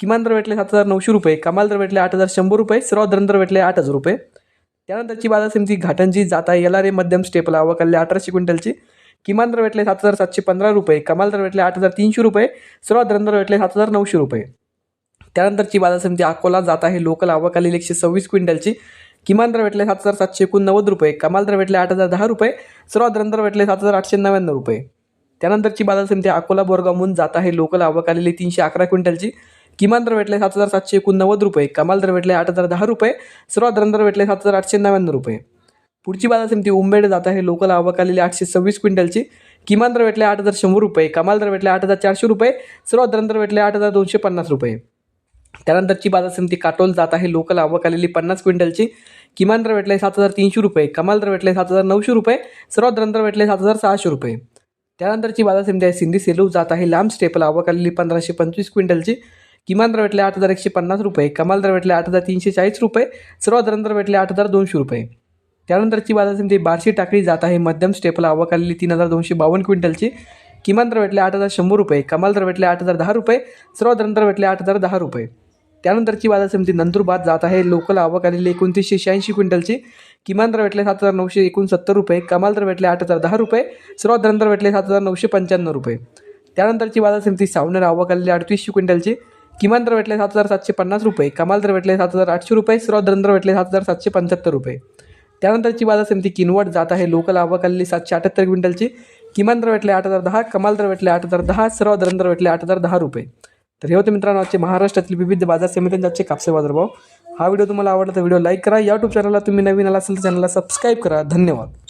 किमान दर भेटले सात हजार नऊशे रुपये कमाल दर भेटले आठ हजार शंभर रुपये सर्वात दर दर भेटले आठ हजार रुपये. त्यानंतरची बाजार समिती घाटंजी जाता एल आर ए मध्यम स्टेपला आवक अठराशे क्विंटलची. किमान दर भेटले सात हजार सातशे पंधरा रुपये कमाल दर भेटले आठ हजार तीनशे रुपये सर्वात दर दर भेटले सात हजार नऊशे रुपये. त्यानंतरची बाजार समिती अकोला जात आहे लोकल आवक एकशे सव्वीस क्विंटलची. किमान दर भेटले सात हजार सातशे एकोणनव्वद रुपये कमाल दर भेटले आठ हजार दहा रुपये सर्वात दर दर भेटले सात हजार आठशे नव्याण्णव रुपये. त्यानंतरची बाजार समिती अकोला बोरगावहून जात आहे लोकल आवक आलेली तीनशे अकरा क्विंटलची. किमान दर भेटले सात हजार सातशे एकोणनव्वद रुपये कमाल दर भेटले आठ हजार दहा रुपये सर्वात दर भेटले सात हजार आठशे नव्याण्णव रुपये. पुढची बाजार समिती उंबेड जात आहे लोकल आवक आलेली आठशे सव्वीस क्विंटलची. किमान दर भेटले आठ हजार शंभर रुपये कमाल दर भेटले आठ हजार चारशे रुपये सर्वात दर भेटले आठ हजार दोनशे पन्नास रुपये. त्यानंतरची बाजार समिती काटोल जात आहे लोकल आवक आलेली पन्नास क्विंटलची. किमान दर भेटले सात हजार तीनशे रुपये कमाल दर भेटले सात हजार नऊशे रुपये सर्वात दर दर भेटले सात हजार सहाशे रुपये. त्यानंतरची बाजार समिती आहे सिंधी सेलू जात आहे लांब स्टेपल आवक आलेली पंधराशे पंचवीस क्विंटलची. किमान दर भेटले आठ हजार एकशे पन्नास रुपये कमाल दर भेटले आठ हजार तीनशे चाळीस रुपये सर्वात दर दर भेटले आठ हजार दोनशे रुपये. त्यानंतरची बाजार समिती बार्शी टाकळी जात आहे. मध्यम स्टेपला आवक आलेली तीन हजार दोनशे बावन्न क्विंटलची. किमान दर भेटले आठ हजार शंभर रुपये कमाल दर भेटले आठ हजार दहा रुपये सर्वात दर दर भेटले आठ हजार दहा रुपये. त्यानंतरची बाजार समिती नंदुरबार जात आहे. लोकल आवक आलेली एकोणतीसशे शहाऐंशी क्विंटलची. किमान दर भेटले सात हजार नऊशे एकोणसत्तर रुपये कमाल दर भेटले आठ हजार दहा रुपये सर्वात दर भेटले सात हजार नऊशे पंच्याण्णव रुपये. त्यानंतरची बाजार समिती सावनेर आवक आलेली अडतीसशे क्विंटलची. किमान दर भेटले सात हजार सातशे पन्नास रुपये कमाल दर भेटले सात हजार आठशे रुपये सर्वात दर भेटले सात हजार सातशे पंच्याहत्तर रुपये. त्यानंतरची बाजार समिती किनवट जात आहे. लोकल आवक सातशे अठ्याहत्तर क्विंटलची. किमान दर भेटले आठ हजार दहा कमाल दर भेटले आठ हजार दहा सर्व दर दर भेटले आठ हजार दहा रुपये. तर हे होते मित्रांनो आजचे महाराष्ट्रातील विविध बाजार समित्यांचे आजचे कापसे बाजारभाव. हा व्हिडिओ तुम्हाला आवडला तर व्हिडिओ लाईक करा. यूट्यूब चॅनलला तुम्ही नवीन आला असेल तर चॅनलला सबस्क्राईब करा. धन्यवाद.